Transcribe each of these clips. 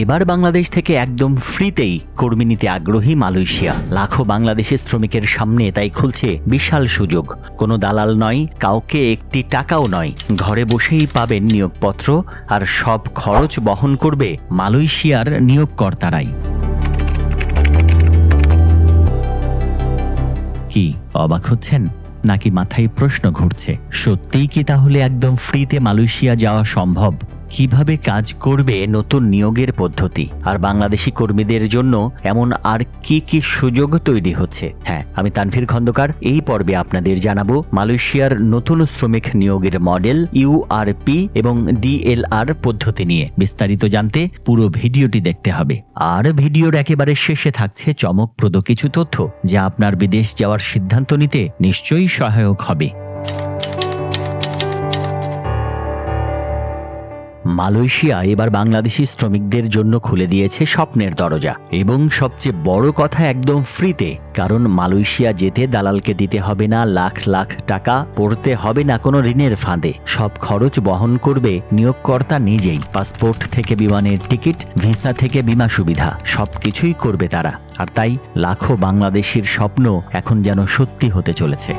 এবার বাংলাদেশ থেকে একদম ফ্রিতেই কর্মী নিতে আগ্রহী মালয়েশিয়া। লাখো বাংলাদেশি শ্রমিকের সামনে তাই খুলছে বিশাল সুযোগ। কোনো দালাল নয়, কাউকে একটি টাকাও নয়। ঘরে বসেই পাবেন নিয়োগপত্র আর সব খরচ বহন করবে মালয়েশিয়ার নিয়োগকর্তারাই। কি, অবাক হচ্ছেন? নাকি মাথায় প্রশ্ন ঘুরছে? সত্যিই কি তাহলে একদম ফ্রিতে মালয়েশিয়া যাওয়া সম্ভব? কীভাবে কাজ করবে নতুন নিয়োগের পদ্ধতি? আর বাংলাদেশি কর্মীদের জন্য এমন আর কি কি সুযোগ তৈরি হচ্ছে? হ্যাঁ আমি তানভীর খন্দকার, এই পর্বে আপনাদের জানাব মালয়েশিয়ার নতুন শ্রমিক নিয়োগের মডেল ইউআরপি এবং ডিএলআর পদ্ধতি নিয়ে। বিস্তারিত জানতে পুরো ভিডিওটি দেখতে হবে। আর ভিডিওর একেবারে শেষে থাকছে চমকপ্রদ কিছু তথ্য, যা আপনার বিদেশ যাওয়ার সিদ্ধান্ত নিতে নিশ্চয়ই সহায়ক হবে। মালয়েশিয়া এবার বাংলাদেশি শ্রমিকদের জন্য খুলে দিয়েছে স্বপ্নের দরজা। এবং সবচেয়ে বড় কথা একদম ফ্রিতে, কারণ মালয়েশিয়া যেতে দালালকে দিতে হবে না, লাখ লাখ টাকা পড়তে হবে না কোনো ঋণের ফাঁদে। সব খরচ বহন করবে নিয়োগকর্তা নিজেই। পাসপোর্ট থেকে বিমানের টিকিট, ভিসা থেকে বিমা সুবিধা, সবকিছুই করবে তারা। আর তাই লাখো বাংলাদেশির স্বপ্ন এখন যেন সত্যি হতে চলেছে।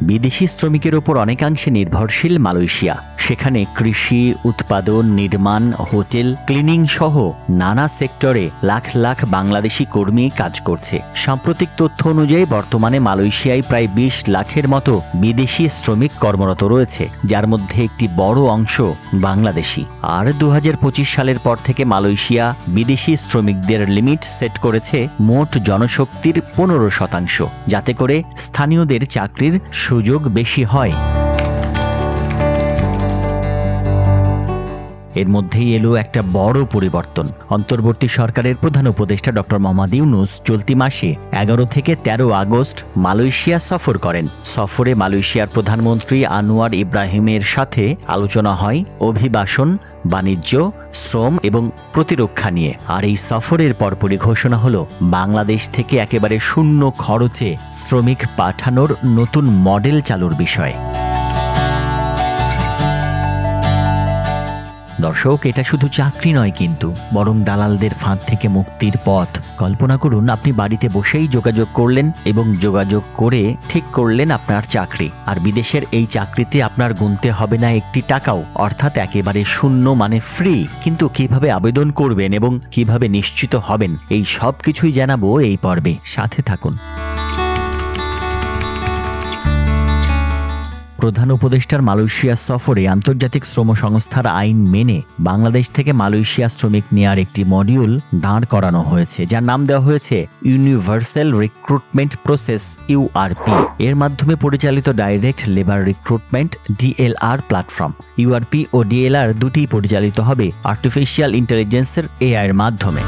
বিদেশি শ্রমিকের ওপর অনেকাংশে নির্ভরশীল মালয়েশিয়া। সেখানে কৃষি, উৎপাদন, নির্মাণ, হোটেল, ক্লিনিং সহ নানা সেক্টরে লাখ লাখ বাংলাদেশি কর্মী কাজ করছে। সাম্প্রতিক তথ্য অনুযায়ী বর্তমানে মালয়েশিয়ায় প্রায় বিশ লাখের মতো বিদেশি শ্রমিক কর্মরত রয়েছে, যার মধ্যে একটি বড় অংশ বাংলাদেশি। আর দু হাজার পঁচিশ সালের পর থেকে মালয়েশিয়া বিদেশি শ্রমিকদের লিমিট সেট করেছে মোট জনশক্তির পনেরো শতাংশ। যাতে করে স্থানীয়দের চাকরির সুযোগ বেশি হয়। এর মধ্যেই এলো একটা বড় পরিবর্তন। অন্তর্বর্তী সরকারের প্রধান উপদেষ্টা ডক্টর মোহাম্মদ ইউনুস চলতি মাসে এগারো থেকে ১৩ আগস্ট মালয়েশিয়া সফর করেন। সফরে মালয়েশিয়ার প্রধানমন্ত্রী আনোয়ার ইব্রাহিমের সাথে আলোচনা হয় অভিবাসন, বাণিজ্য, শ্রম এবং প্রতিরক্ষা নিয়ে। আর এই সফরের পরপরই ঘোষণা হলো, বাংলাদেশ থেকে একেবারে শূন্য খরচে শ্রমিক পাঠানোর নতুন মডেল চালুর বিষয়ে। দর্শক, এটা শুধু চাকরি নয় কিন্তু, বরং দালালদের ফাঁদ থেকে মুক্তির পথ। কল্পনা করুন, আপনি বাড়িতে বসেই যোগাযোগ করলেন এবং যোগাযোগ করে ঠিক করলেন আপনার চাকরি। আর বিদেশের এই চাকরিতে আপনার গুনতে হবে না একটি টাকাও, অর্থাৎ একেবারে শূন্য মানে ফ্রি কিন্তু কীভাবে আবেদন করবেন এবং কীভাবে নিশ্চিত হবেন, এই সব কিছুই জানাব এই পর্বে। সাথে থাকুন। প্রধান উপদেষ্টার মালয়েশিয়া সফরে আন্তর্জাতিক শ্রম সংস্থার আইন মেনে বাংলাদেশ থেকে মালয়েশিয়া শ্রমিক নেয়ার একটি মডিউল দাঁড় করানো হয়েছে, যার নাম দেওয়া হয়েছে ইউনিভার্সাল রিক্রুটমেন্ট প্রসেস ইউআরপি এর মাধ্যমে পরিচালিত direct labour recruitment DLR platform. URP ও ডিএলআর দুটি পরিচালিত হবে আর্টিফিশিয়াল ইন্টেলিজেন্সের এআই এর মাধ্যমে।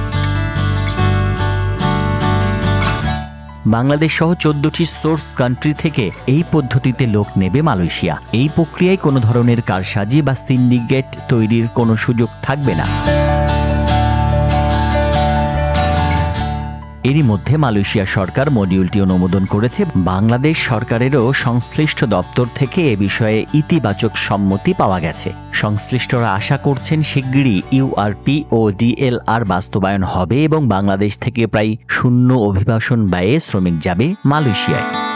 বাংলাদেশ সহ চোদ্দটি সোর্স কান্ট্রি থেকে এই পদ্ধতিতে লোক নেবে মালয়েশিয়া। এই প্রক্রিয়ায় কোনো ধরনের কারসাজি বা সিন্ডিকেট তৈরির কোনো সুযোগ থাকবে না। এরই মধ্যে মালয়েশিয়া সরকার মডিউলটি অনুমোদন করেছে। বাংলাদেশ সরকারেরও সংশ্লিষ্ট দপ্তর থেকে এ বিষয়ে ইতিবাচক সম্মতি পাওয়া গেছে। সংশ্লিষ্টরা আশা করছেন শিগগিরই ইউআরপি ও ডিএলআর বাস্তবায়ন হবে এবং বাংলাদেশ থেকে প্রায় শূন্য অভিবাসন ব্যয়ে শ্রমিক যাবে মালয়েশিয়ায়।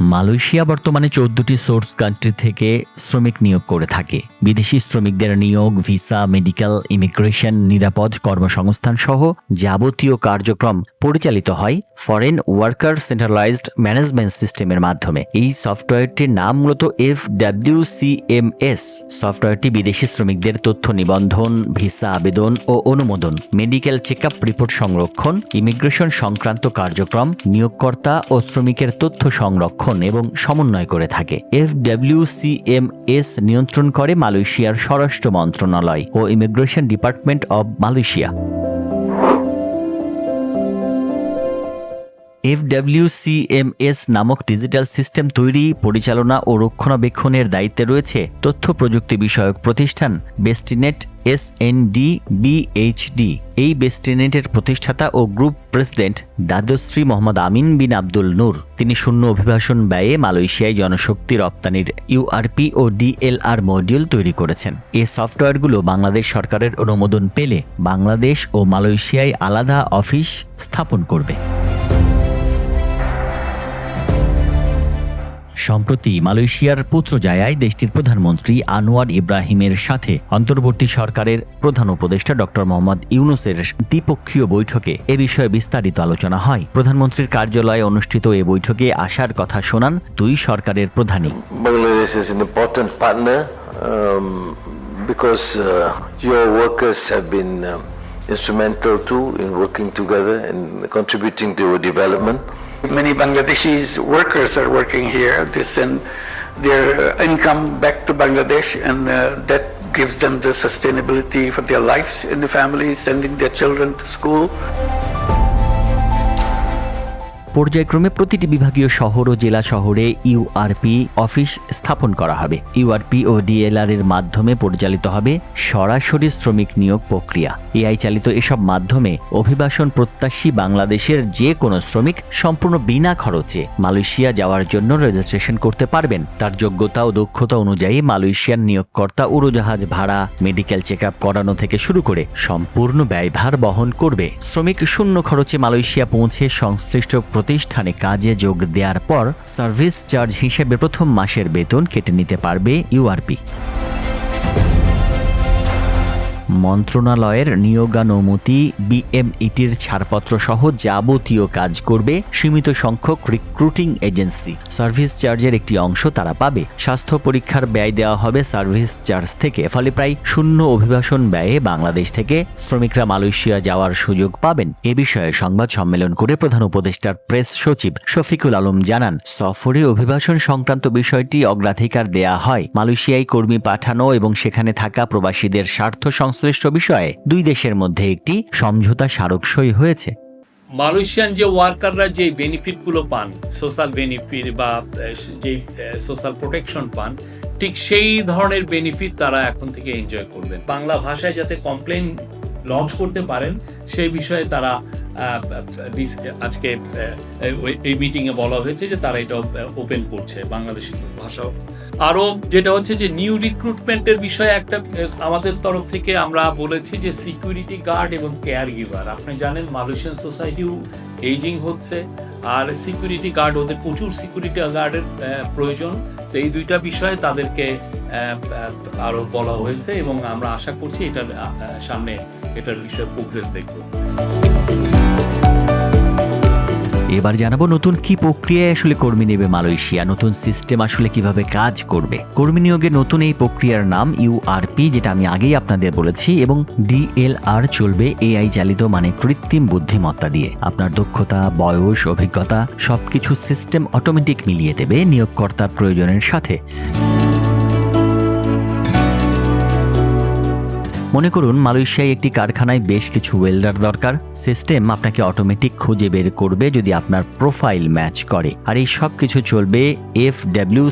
মালয়েশিয়া বর্তমানে চোদ্দটি সোর্স কান্ট্রি থেকে শ্রমিক নিয়োগ করে থাকে। বিদেশি শ্রমিকদের নিয়োগ, ভিসা, মেডিকেল, ইমিগ্রেশন, নিরাপদ কর্মসংস্থান সহ যাবতীয় কার্যক্রম পরিচালিত হয় ফরেন ওয়ার্কার সেন্ট্রালাইজড ম্যানেজমেন্ট সিস্টেমের মাধ্যমে। এই সফটওয়্যারটির নাম মূলত F W C M S সফটওয়্যারটি বিদেশি শ্রমিকদের তথ্য নিবন্ধন, ভিসা আবেদন ও অনুমোদন, মেডিকেল চেক আপ রিপোর্ট সংরক্ষণ, ইমিগ্রেশন সংক্রান্ত কার্যক্রম, নিয়োগকর্তা ও শ্রমিকের তথ্য সংরক্ষণ। এবং সমন্বয় করে থাকে। এফ ডাব্লিউসিএমএস নিয়ন্ত্রণ করে মালয়েশিয়ার স্বরাষ্ট্র মন্ত্রণালয় ও immigration department of Malaysia FWCMS নামক ডিজিটাল সিস্টেম তৈরি, পরিচালনা ও রক্ষণাবেক্ষণের দায়িত্বে রয়েছে তথ্য প্রযুক্তি বিষয়ক প্রতিষ্ঠান Bestinet S N D BHD এই বেস্টিনেটের প্রতিষ্ঠাতা ও group president দাদশ্রী Mohammad Amin bin Abdul Nur. তিনি শূন্য অভিবাসন ব্যয়ে মালয়েশিয়ায় জনশক্তি রপ্তানির ইউআরপি ও ডিএলআর মডিউল তৈরি করেছেন। এই সফটওয়্যারগুলো বাংলাদেশ সরকারের অনুমোদন পেলে বাংলাদেশ ও মালয়েশিয়ায় আলাদা অফিস স্থাপন করবে। সম্প্রতি মালয়েশিয়ার পুত্র পুত্রজায়ায় দেশটির প্রধানমন্ত্রী আনোয়ার ইব্রাহিমের সাথে অন্তর্বর্তী সরকারের প্রধান উপদেষ্টা ডক্টর মোহাম্মদ ইউনুসের দ্বিপক্ষীয় বৈঠকে এ বিষয়ে বিস্তারিত আলোচনা হয় প্রধানমন্ত্রীর কার্যালয়ে অনুষ্ঠিত এ বৈঠকে আসার কথা শোনান দুই সরকারের প্রধানই um, because uh, your workers have been um, instrumental too in working together and contributing to development. Many Bangladeshi workers are working here. They send their income back to Bangladesh, and uh, that gives them the sustainability for their lives in the family, sending their children to school. পর্যায়ক্রমে প্রতিটি বিভাগীয় শহর ও জেলা শহরে URP office স্থাপন করা হবে। URP ও ডিএলআর এর মাধ্যমে পরিচালিত হবে সরাসরি শ্রমিক নিয়োগ প্রক্রিয়া। এআই চালিত এসব মাধ্যমে অভিবাসন প্রত্যাশী বাংলাদেশের যে কোনো শ্রমিক সম্পূর্ণ বিনা খরচে মালয়েশিয়া যাওয়ার জন্য রেজিস্ট্রেশন করতে পারবেন। তার যোগ্যতা ও দক্ষতা অনুযায়ী মালয়েশিয়ার নিয়োগকর্তা উড়োজাহাজ ভাড়া মেডিকেল চেক করানো থেকে শুরু করে সম্পূর্ণ ব্যয়ভার বহন করবে। শ্রমিক শূন্য খরচে মালয়েশিয়া পৌঁছে সংশ্লিষ্ট প্রতিষ্ঠানে কাজে যোগ দেওয়ার পর সার্ভিস চার্জ হিসেবে প্রথম মাসের বেতন কেটে নিতে পারবে ইউআরপি। মন্ত্রণালয়ের নিয়োগানুমতি, বিএমইটির ছাড়পত্র সহ যাবতীয় কাজ করবে সীমিত সংখ্যক রিক্রুটিং এজেন্সি সার্ভিস চার্জের একটি অংশ তারা পাবে। স্বাস্থ্য পরীক্ষার ব্যয় দেওয়া হবে সার্ভিস চার্জ থেকে, ফলে প্রায় শূন্য অভিবাসন ব্যয়ে বাংলাদেশ থেকে শ্রমিকরা মালয়েশিয়া যাওয়ার সুযোগ পাবেন। এ বিষয়ে সংবাদ সম্মেলন করে প্রধান উপদেষ্টার প্রেস সচিব শফিকুল আলম জানান, সফরে অভিবাসন সংক্রান্ত বিষয়টি অগ্রাধিকার দেয়া হয়। মালয়েশিয়ায় কর্মী পাঠানো এবং সেখানে থাকা প্রবাসীদের স্বার্থ সংশ্লিষ্ট বিষয়ে দুই দেশের মধ্যে একটি সমঝোতা স্মারকসই হয়েছে। মালয়েশিয়ান যে ওয়ার্কাররা যে বেনিফিটগুলো পান, সোশ্যাল বেনিফিট বা যে সোশ্যাল প্রোটেকশন পান, ঠিক সেই ধরনের বেনিফিট তারা এখন থেকে এনজয় করবেন বাংলা ভাষায় যাতে কমপ্লেন লঞ্চ করতে পারেন সেই বিষয়ে তারা আজকে এই- মিটিংয়ে বলা হয়েছে যে তারা এটা ওপেন করছে বাংলাদেশি ভাষাও আরও যেটা হচ্ছে যে নিউ রিক্রুটমেন্টের বিষয়ে একটা আমাদের তরফ থেকে আমরা বলেছি যে সিকিউরিটি গার্ড এবং কেয়ার গিভার আপনি জানেন মালয়েশিয়ান সোসাইটিও এইজিং হচ্ছে আর সিকিউরিটি গার্ড ওদের প্রচুর সিকিউরিটি গার্ডের প্রয়োজন। তো এই দুইটা বিষয়ে তাদেরকে আহ, বলা হয়েছে এবং আমরা আশা করছি এটার সামনে এটার বিষয়ে প্রোগ্রেস দেখব। এবার জানাব নতুন কি প্রক্রিয়ায় আসলে কর্মী নেবে মালয়েশিয়া, নতুন সিস্টেম আসলে কীভাবে কাজ করবে। কর্মী নিয়োগে নতুন এই প্রক্রিয়ার নাম ইউআরপি যেটা আমি আগেই আপনাদের বলেছি, এবং ডিএলআর চলবে এআই চালিত মানে কৃত্রিম বুদ্ধিমত্তা দিয়ে। আপনার দক্ষতা, বয়স, অভিজ্ঞতা, সবকিছু সিস্টেম অটোমেটিক মিলিয়ে দেবে নিয়োগকর্তার প্রয়োজনের সাথে। মনে করুন, মালয়েশিয়ায় একটি কারখানায় বেশ কিছু ওয়েল্ডার দরকার। সিস্টেম আপনাকে অটোমেটিক খুঁজে বের করবে যদি আপনার প্রোফাইল ম্যাচ করে। আর এই সব কিছু চলবে এফ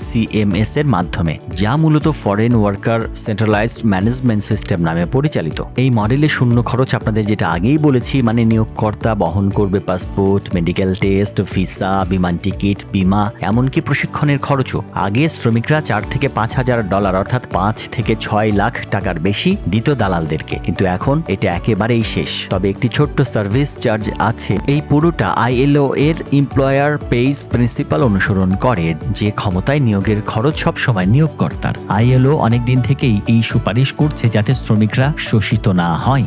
সিএমএস এর মাধ্যমে, যা মূলত foreign worker centralised management system নামে পরিচালিত। এই মডেলে শূন্য খরচ আপনাদের যেটা আগেই বলেছি মানে নিয়োগকর্তা বহন করবে পাসপোর্ট মেডিকেল টেস্ট ভিসা বিমান টিকিট বিমা, এমনকি প্রশিক্ষণের খরচও। আগে শ্রমিকরা চার থেকে পাঁচ হাজার ডলার অর্থাৎ পাঁচ থেকে ছয় লাখ টাকার বেশি, দিত দালালদেরকে। কিন্তু এখন এটা একেবারেই শেষ। তবে একটি ছোট্ট সার্ভিস চার্জ আছে। এই পুরোটা আইএলও এর এমপ্লয়ার পেইজ প্রিন্সিপাল অনুসরণ করে, যে ক্ষমতায় নিয়োগের খরচ সবসময় নিয়োগকর্তার। আইএলও অনেকদিন থেকেই এই সুপারিশ করছে যাতে শ্রমিকরা শোষিত না হয়।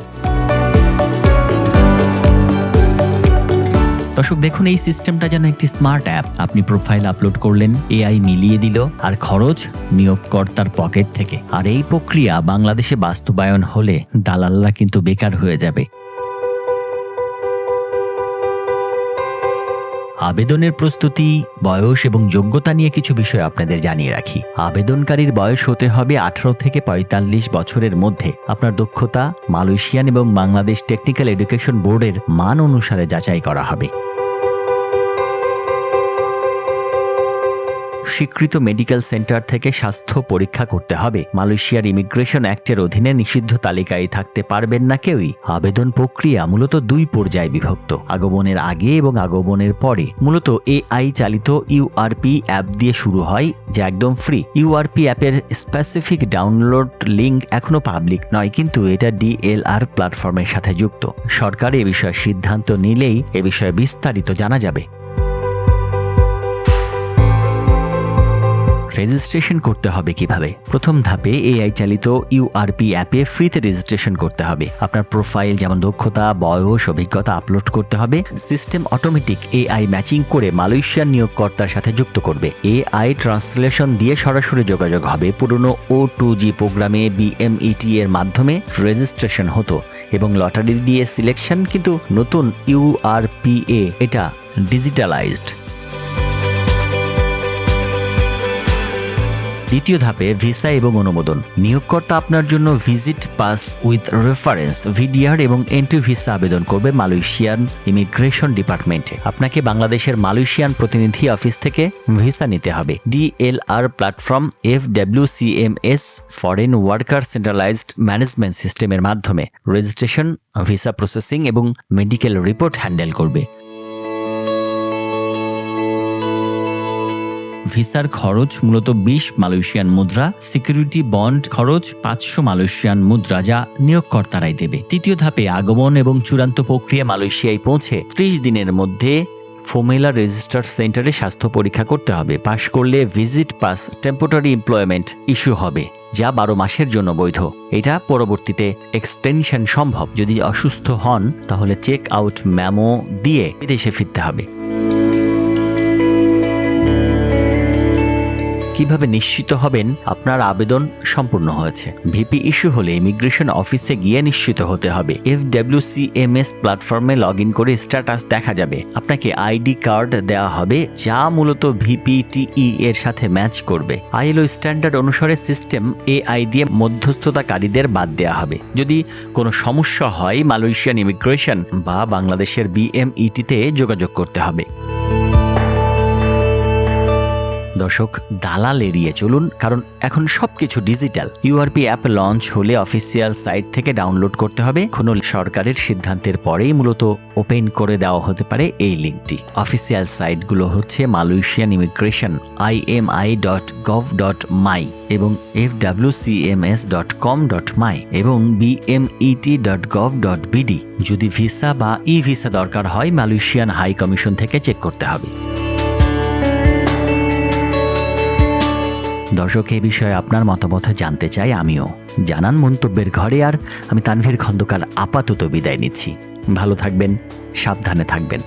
দর্শক, দেখুন এই সিস্টেমটা যেন একটি স্মার্ট অ্যাপ। আপনি প্রোফাইল আপলোড করলেন, এআই মিলিয়ে দিল, আর খরচ নিয়োগকর্তার পকেট থেকে। আর এই প্রক্রিয়া বাংলাদেশে বাস্তবায়ন হলে দালালরা কিন্তু বেকার হয়ে যাবে। আবেদনের প্রস্তুতি, বয়স এবং যোগ্যতা নিয়ে কিছু বিষয় আপনাদের জানিয়ে রাখি। আবেদনকারীর বয়স হতে হবে আঠারো থেকে পঁয়তাল্লিশ বছরের মধ্যে। আপনার দক্ষতা, মালয়েশিয়ান এবং বাংলাদেশ টেকনিক্যাল এডুকেশন বোর্ডের মান অনুসারে যাচাই করা হবে। স্বীকৃত মেডিকেল সেন্টার থেকে স্বাস্থ্য পরীক্ষা করতে হবে। মালয়েশিয়ার ইমিগ্রেশন অ্যাক্টের অধীনে নিষিদ্ধ তালিকায় থাকতে পারবেন না কেউই। আবেদন প্রক্রিয়া মূলত দুই পর্যায়ে বিভক্ত। আগমনের আগে এবং আগমনের পরে মূলত এআই চালিত ইউআরপি অ্যাপ দিয়ে শুরু হয়, যা একদম ফ্রি। ইউআরপি অ্যাপের স্পেসিফিক ডাউনলোড লিঙ্ক এখনও পাবলিক নয়, কিন্তু এটা ডিএলআর প্ল্যাটফর্মের সাথে যুক্ত। সরকার এ বিষয়ে সিদ্ধান্ত নিলেই এ বিষয়ে বিস্তারিত জানা যাবে। রেজিস্ট্রেশন করতে হবে কীভাবে? প্রথম ধাপে এআই চালিত ইউআরপি অ্যাপে ফ্রিতে রেজিস্ট্রেশন করতে হবে। আপনার প্রোফাইল যেমন দক্ষতা, বয়স, অভিজ্ঞতা আপলোড করতে হবে। সিস্টেম অটোমেটিক এআই ম্যাচিং করে মালয়েশিয়ার নিয়োগকর্তার সাথে যুক্ত করবে। এআই ট্রান্সলেশন দিয়ে সরাসরি যোগাযোগ হবে। পুরনো ও টু জি প্রোগ্রামে বিএমইটি এর মাধ্যমে রেজিস্ট্রেশন হতো এবং লটারি দিয়ে সিলেকশন কিন্তু নতুন ইউআরপিএ এটা ডিজিটালাইজড দ্বিতীয় ধাপে ভিসা এবং অনুমোদন। নিয়োগকর্তা আপনার জন্য visit pass with reference, VDR এবং এন্ট্রি ভিসা আবেদন করবে মালয়েশিয়ান ইমিগ্রেশন ডিপার্টমেন্টে। আপনাকে বাংলাদেশের মালয়েশিয়ান প্রতিনিধি অফিস থেকে ভিসা নিতে হবে। DLR platform F WCMS foreign worker centralised management সিস্টেমের মাধ্যমে। রেজিস্ট্রেশন, ভিসা প্রসেসিং এবং মেডিকেল রিপোর্ট হ্যান্ডেল করবে। ভিসার খরচ মূলত বিশ মালয়েশিয়ান মুদ্রা, সিকিউরিটি বন্ড খরচ পাঁচশো মালয়েশিয়ান মুদ্রা যা নিয়োগকর্তারাই দেবে। তৃতীয় ধাপে আগমন এবং চূড়ান্ত প্রক্রিয়া মালয়েশিয়ায় পৌঁছে ত্রিশ দিনের মধ্যে ফোমেলা রেজিস্টার সেন্টারে স্বাস্থ্য পরীক্ষা করতে হবে। পাশ করলে visit pass temporary employment issue হবে, যা বারো মাসের জন্য বৈধ। এটা পরবর্তীতে এক্সটেনশন সম্ভব। যদি অসুস্থ হন, তাহলে চেক আউট ম্যামো দিয়ে বিদেশে ফিরতে হবে। কীভাবে নিশ্চিত হবেন আপনার আবেদন সম্পূর্ণ হয়েছে। ভিপি ইস্যু হলে ইমিগ্রেশন অফিসে গিয়ে নিশ্চিত হতে হবে। এফ ডাব্লিউসিএমএস প্ল্যাটফর্মে লগ ইন করে স্ট্যাটাস দেখা যাবে। আপনাকে আইডি কার্ড দেওয়া হবে, যা মূলত ভিপিটিই এর সাথে ম্যাচ করবে। আইএলও স্ট্যান্ডার্ড অনুসারে সিস্টেম এআই দিয়ে মধ্যস্থতাকারীদের বাদ দেওয়া হবে। যদি কোনো সমস্যা হয় মালয়েশিয়ান ইমিগ্রেশন বা বাংলাদেশের বিএমইটিতে যোগাযোগ করতে হবে। দর্শক, দালাল এড়িয়ে চলুন, কারণ এখন সবকিছু ডিজিটাল। ইউআরপি অ্যাপ লঞ্চ হলে অফিসিয়াল সাইট থেকে ডাউনলোড করতে হবে। কোনো সরকারের সিদ্ধান্তের পরেই মূলত ওপেন করে দেওয়া হতে পারে এই লিঙ্কটি। অফিসিয়াল সাইটগুলো হচ্ছে Malaysian immigration IMI dot gov dot my এবং F WCMS dot com dot my এবং BMET dot gov dot BD যদি ভিসা বা ই ভিসা দরকার হয়, মালয়েশিয়ান হাই কমিশন থেকে চেক করতে হবে। দর্শক, এই বিষয়ে আপনার মতামত জানতে চাই আমিও। জানান মন্তব্যের ঘরে আর আমি তানভীর খন্দকার আপাতত বিদায় নিচ্ছি। ভালো থাকবেন, সাবধানে থাকবেন।